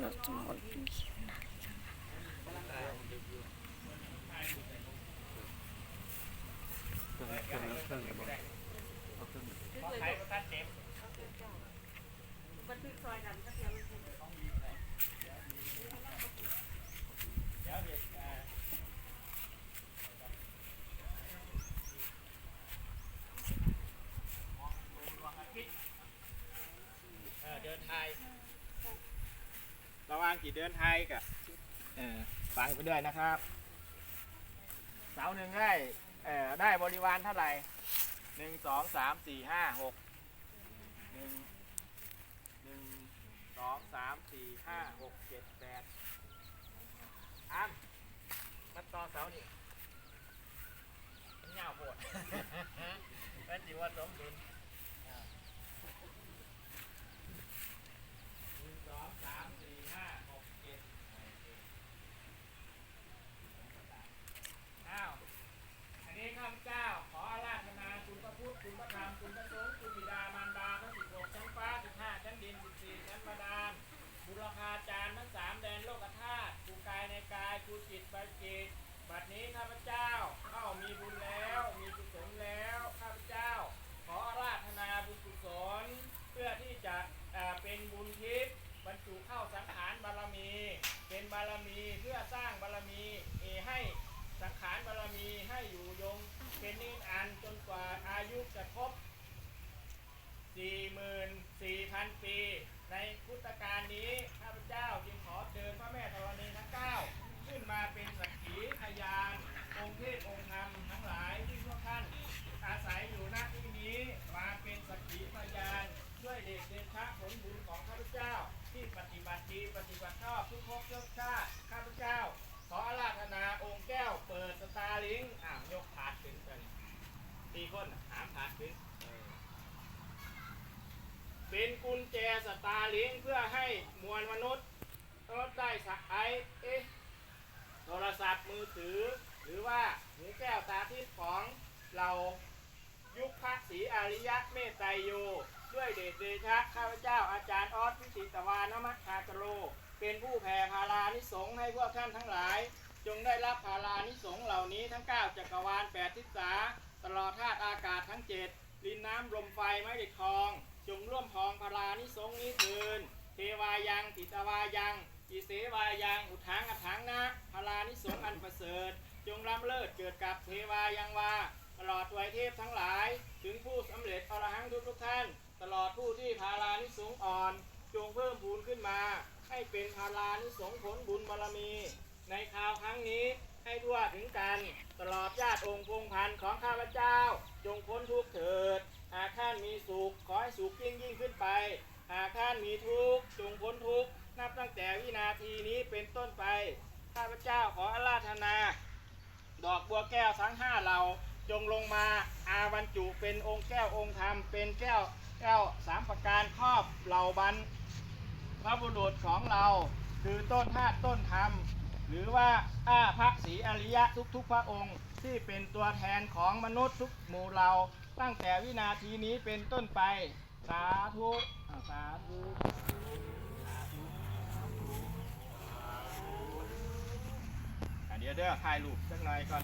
เราจะหมดปีนะเออเดินไทย กี่เดินไทยกับฟังไปด้วยนะครับเสาหนึ่งได้ได้บริวารเท่าไหร่หนึ่งสองสามสี่ห้าหกหนึ่งหนึ่งสองสามสี่ห้าหกเจ็ดแปดอันมัดต่อเสานี่มันยาวโพด เป็นจิว่าสมดุล หนึ่งสองสามสี่ห้าหกเจ็ดอ้าว อันนี้ข้าพเจ้า ขออาราธนาคุณพระพุทธ คุณพระธรรม คุณพระสงฆ์ คุณบิดามารดาทั้งสิบหกชั้นฟ้าสิบห้าชั้นดินสิบสี่ชั้นบาดาล บุรพาจารย์ทั้งสามแดนโลกธาตุครูกายในกายครูจิตไปจิต บัดนี้ข้าพเจ้าเข้ามีบุญแล้วมีกุศลแล้วข้าพเจ้า ขออาราธนาบุญกุศลเพื่อที่จะเป็นบุญทิพย์บรรจุเข้าสังขารบารมี เป็นบารมีเพื่อสร้างบารมีเอให้สังขารบารมีให้อยู่ยงเป็นนิรันต์จนกว่าอายุจะครบ 44,000 ปี ในพุทธกาลนี้ ข้าพเจ้าจึงขอเชิญพระแม่ธรณีทั้งเก้าขึ้นมาเป็นสักขีพยาน องค์เทพองค์ธรรมทั้งหลายที่พวกท่าน อาศัยอยู่ณที่นี้มาเป็นสักขีพยานช่วยเด็กเดชะผลบุญของข้าพเจ้า ที่ปฏิบัติดีปฏิบัติชอบทุกภพทุกชาติข้าพเจ้า ขออาราธนาองค์แก้วเปิดสตาร์ลิงก์อ่าวยกถาดขึ้นกันตี คนน่ะหามถาดขึ้นเป็นกุญแจสตาร์ลิงเพื่อให้มวลมนุษย์มนุษย์ได้สักไอเอ๊ะโทรศัพท์มือถือ หรือว่าหูแก้วตาทิพย์ของเรายุคพระศรีอริยะเมตไตรโย ด้วยเดชเดชะข้าพเจ้าอาจารย์ออสพิสิตวานมัคคากโร เป็นผู้แผ่พารานิสงให้พวกท่านทั้งหลาย จงได้รับพารานิสงส์เหล่านี้ทั้ง 9 จักรวาล8ทิศาตลอดธาตุอากาศทั้ง 7 ลินน้ำลมไฟไม้เด็ดทอง จงร่วมพองพารานิสงส์นี้เทินเทวายังติตวายังอิเสวายังอุทางอัถังนะพารานิสงส์อันประเสริฐ จงล้ำเลิศเกิดกับเทวายังวาตลอดถวยเทพทั้งหลาย ถึงผู้สำเร็จอรหังทุกทุกท่าน ตลอดผู้ที่พารานิสงส์อ่อน จงเพิ่มพูนขึ้นมา ให้เป็นพารานิสงส์ผลบุญบารมี ในคราวครั้งนี้ให้ทั่วถึงกัน ตลอดญาติองค์พงพันธ์ของข้าพเจ้า จงพ้นทุกข์เถิด หากท่านมีสุขขอให้สุขยิ่งยิ่งขึ้นไป หากท่านมีทุกข์จงพ้นทุกข์นับตั้งแต่วินาทีนี้เป็นต้นไป ข้าพเจ้าขออาราธนา ดอกบัวแก้วทั้งห้าเหล่าจงลงมาอาบรรจุเป็นองค์แก้วองค์ธรรมเป็นแก้วแก้วสามประการครอบเหล่าบรรพบุรุษของเรา คือต้นธาตุต้นธรรม หรือว่าอาพระศรีอริยะทุกๆพระองค์ ที่เป็นตัวแทนของมนุษย์ทุกหมู่เราตั้งแต่วินาทีนี้เป็นต้นไป สาธุสาธุเดี๋ยวเด้อถ่ายรูปสักหน่อยก่อน